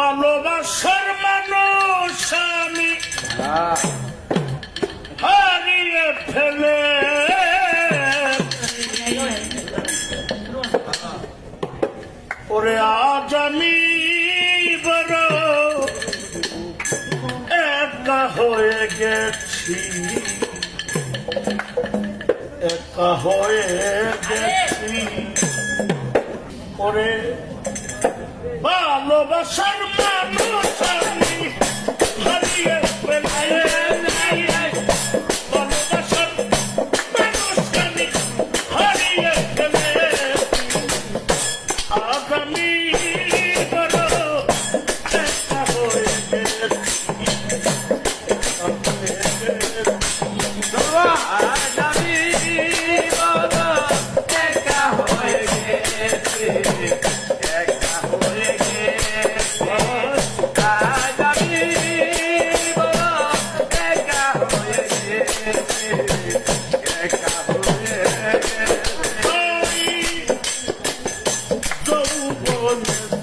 ভালোবাসার মানুষ আমি। হারিয়ে ফেলে। ওরে আজ আমি বড় একা হয়ে গেছি। একা হয়ে গেছি। ওরে ভালোবাসার মানুষ Lord.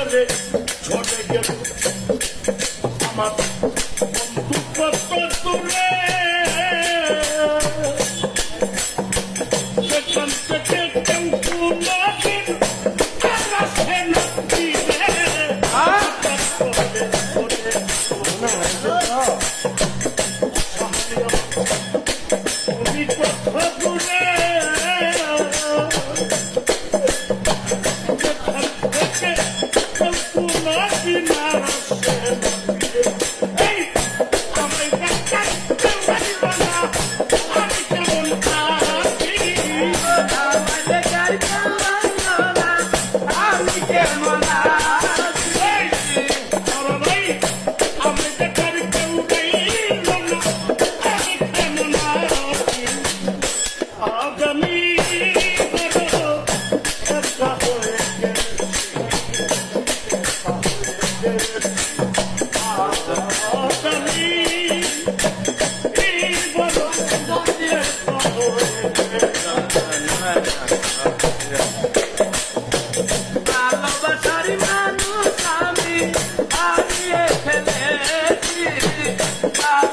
করে চলে গেল। আমার বন্ধু কত দূরে সেখান থেকে কেউ হ্যাঁ? তুলে Oh, Bye.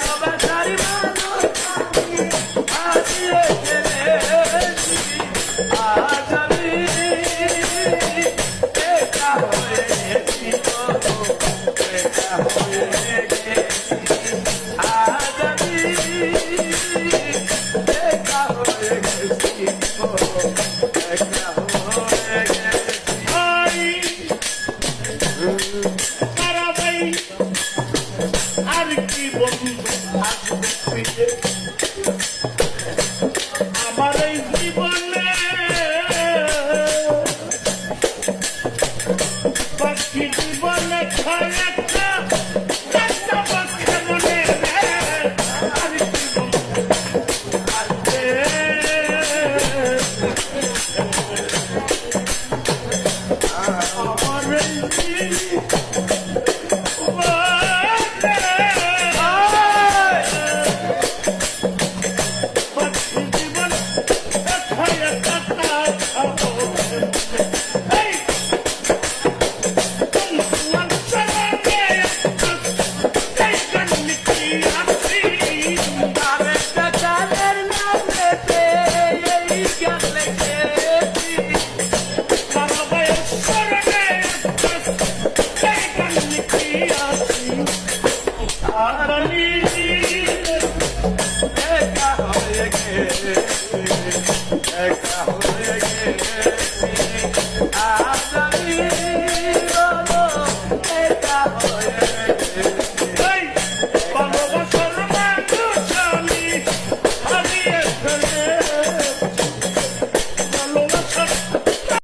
Yeah.